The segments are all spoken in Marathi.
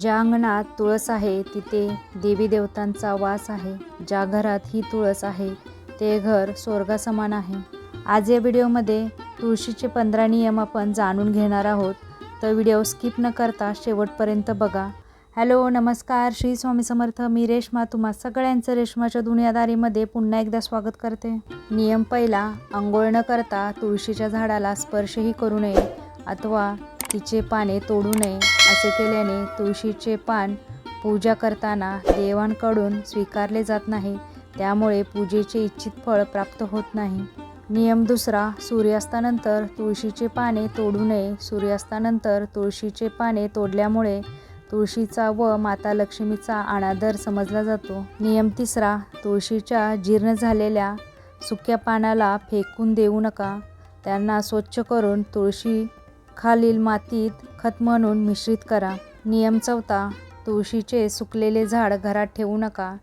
ज्या अंगणात तुळस आहे तिथे देवी देवतांचा वास आहे. ज्या घरात ही तुळस आहे ते घर स्वर्गासमान आहे. आज या व्हिडिओमध्ये तुळशीचे पंधरा नियम आपण जाणून घेणार आहोत. तर व्हिडिओ स्किप न करता शेवटपर्यंत बघा. हॅलो नमस्कार. श्री स्वामी समर्थ. मी रेश्मा. तुम्हा सगळ्यांचं रेश्माच्या दुनियादारीमध्ये पुन्हा एकदा स्वागत करते. नियम पहिला आंघोळ न करता तुळशीच्या झाडाला स्पर्शही करू नये अथवा तिचे पाने तोडू नये. असे केल्याने तुळशीचे पान पूजा करताना देवांकडून स्वीकारले जात नाही. त्यामुळे पूजेचे इच्छित फळ प्राप्त होत नाही. नियम दुसरा सूर्यास्तानंतर तुळशीचे पाने तोडू नये. सूर्यास्तानंतर तुळशीचे पाने तोडल्यामुळे तुळशीचा व माता लक्ष्मीचा अनादर समजला जातो. नियम तिसरा तुळशीच्या जीर्ण झालेल्या सुक्या पानाला फेकून देऊ नका. त्यांना स्वच्छ करून तुळशी खालील मातीत खत म्हणून मिश्रित करा. नियम चौथा तुळशीचे सुकलेले झाड घरात ठेवू नका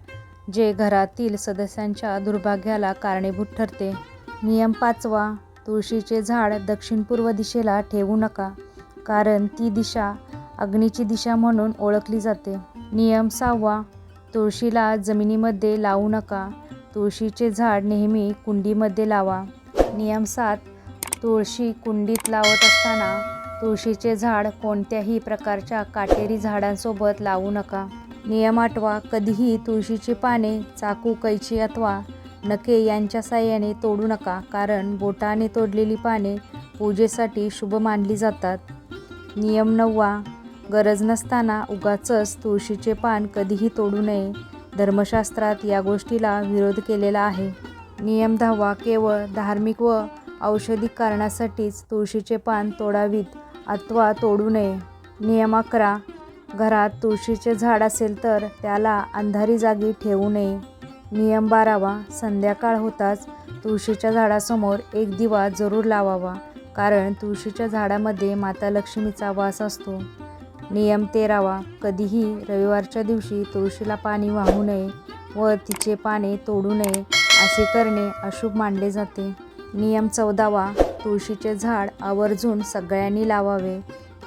जे घरातील सदस्यांच्या दुर्भाग्याला कारणीभूत ठरते. नियम पाचवा तुळशीचे झाड दक्षिण पूर्व दिशेला ठेवू नका कारण ती दिशा अग्नीची दिशा म्हणून ओळखली जाते. नियम सहावा तुळशीला जमिनीमध्ये लावू नका तुळशीचे झाड नेहमी कुंडीमध्ये लावा. नियम सात तुळशी कुंडीत लावत असताना तुळशीचे झाड कोणत्याही प्रकारच्या काटेरी झाडांसोबत लावू नका. नियम आठवा कधीही तुळशीची पाने चाकू कैची अथवा नखे यांच्या साह्याने तोडू नका कारण बोटाने तोडलेली पाने पूजेसाठी शुभ मानली जातात. नियम नववा गरज नसताना उगाचच तुळशीचे पान कधीही तोडू नये धर्मशास्त्रात या गोष्टीला विरोध केलेला आहे. नियम दहावा केवळ धार्मिक व औषधी कारणासाठीच तुळशीचे पान तोडावीत अथवा तोडू नये. नियम अकरा. घरात तुळशीचे झाड असेल तर त्याला अंधारी जागी ठेवू नये. नियम बारावा. संध्याकाळ होताच तुळशीच्या झाडासमोर एक दिवा जरूर लावावा कारण तुळशीच्या झाडामध्ये माता लक्ष्मीचा वास असतो. नियम तेरावा. कधीही रविवारच्या दिवशी तुळशीला पाणी वाहू नये व तिचे पाने तोडू नये असे करणे अशुभ मानले जाते. नियम चौदावा. तुळशीचे झाड आवर्जून सगळ्यांनी लावावे.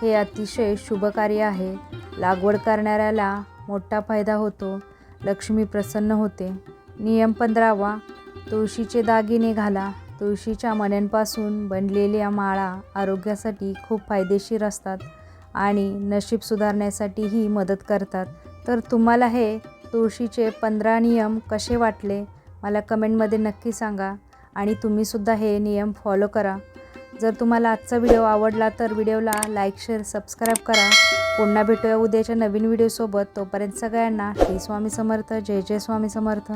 हे अतिशय शुभ कार्य आहे. लागवड करणाऱ्याला मोठा फायदा होतो. लक्ष्मी प्रसन्न होते. नियम पंधरावा. तुळशीचे दागिने घाला. तुळशीच्या मण्यांपासून बनलेल्या माळा आरोग्यासाठी खूप फायदेशीर असतात आणि नशीब सुधारण्यासाठीही मदत करतात. तर तुम्हाला हे तुळशीचे पंधरा नियम कसे वाटले? मला कमेंटमध्ये नक्की सांगा. आणि तुम्हीसुद्धा हे नियम फॉलो करा. जर तुम्हाला आजचा व्हिडिओ आवडला तर व्हिडिओला लाईक शेअर सबस्क्राईब करा. पुन्हा भेटूया उद्याच्या नवीन व्हिडिओसोबत तोपर्यंत सगळ्यांना श्री स्वामी समर्थ. जय जय स्वामी समर्थ.